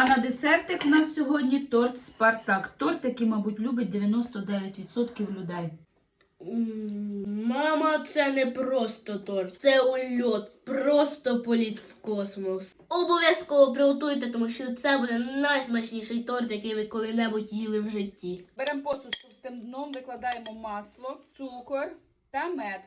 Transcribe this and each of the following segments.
А на десертик у нас сьогодні торт Спартак. Торт, який, мабуть, любить 99% людей. Мама, це не просто торт, це ульот, просто політ в космос. Обов'язково приготуйте, тому що це буде найсмачніший торт, який ви коли-небудь їли в житті. Беремо посуд з товстим дном, викладаємо масло, цукор та мед.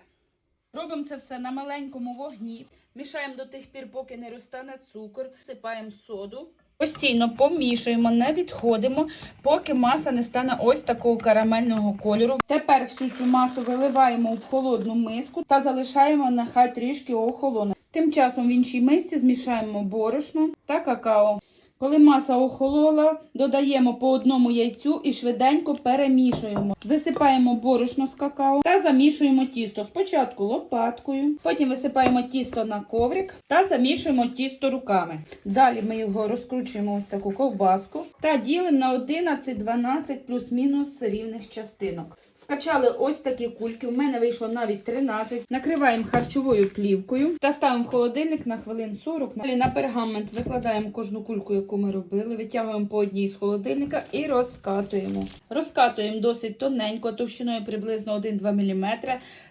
Робимо це все на маленькому вогні. Мішаємо до тих пір, поки не розтане цукор, сипаємо соду. Постійно помішуємо, не відходимо, поки маса не стане ось такого карамельного кольору. Тепер всю цю масу виливаємо в холодну миску та залишаємо нехай трішки охолоне. Тим часом в іншій мисці змішаємо борошно та какао. Коли маса охолола, додаємо по одному яйцю і швиденько перемішуємо. Висипаємо борошно з какао та замішуємо тісто. Спочатку лопаткою, потім висипаємо тісто на коврик та замішуємо тісто руками. Далі ми його розкручуємо ось таку ковбаску та ділимо на 11-12 плюс-мінус рівних частинок. Скачали ось такі кульки. У мене вийшло навіть 13. Накриваємо харчовою плівкою та ставимо в холодильник на хвилин 40. Далі на пергамент викладаємо кожну кульку, яку ми робили, витягуємо по одній з холодильника і розкатуємо. Розкатуємо досить тоненько, товщиною приблизно 1-2 мм.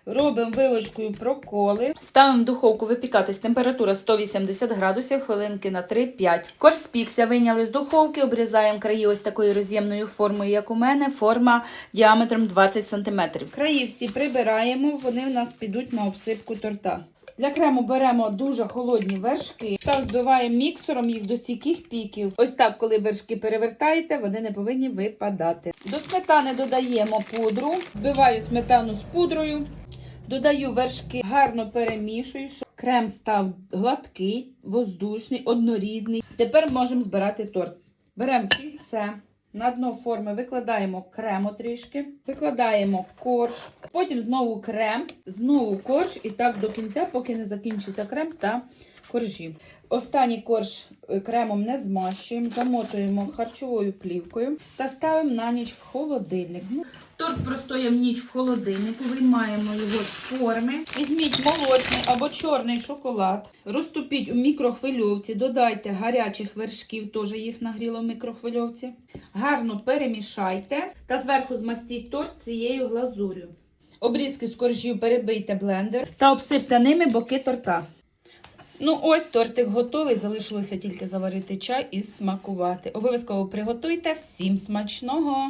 Робимо вилочкою проколи. Ставимо в духовку випікатись. Температура 180 градусів, хвилинки на 3-5. Корж спікся, вийняли з духовки, обрізаємо краї ось такою роз'ємною формою, як у мене. Форма діаметром 20 см. Краї всі прибираємо, вони в нас підуть на обсипку торта. Для крему беремо дуже холодні вершки та збиваємо міксером їх до стійких піків. Ось так, коли вершки перевертаєте, вони не повинні випадати. До сметани додаємо пудру, збиваю сметану з пудрою, додаю вершки, гарно перемішую, крем став гладкий, воздушний, однорідний. Тепер можемо збирати торт. Беремо кільце. На дно форми викладаємо крему трішки, викладаємо корж, потім знову крем, знову корж і так до кінця, поки не закінчиться крем та коржі. Останній корж е, кремом не змащуємо, замотуємо харчовою плівкою та ставимо на ніч в холодильник. Ну, Торт простояв ніч в холодильнику, виймаємо його з форми. Візьміть молочний або чорний шоколад, розтопіть у мікрохвильовці, додайте гарячих вершків, теж їх нагріло в мікрохвильовці. Гарно перемішайте та зверху змастіть торт цією глазур'ю. Обрізки з коржів перебийте блендер та обсипте ними боки торта. Ну, ось тортик готовий. Залишилося тільки заварити чай і смакувати. Обов'язково приготуйте всім смачного!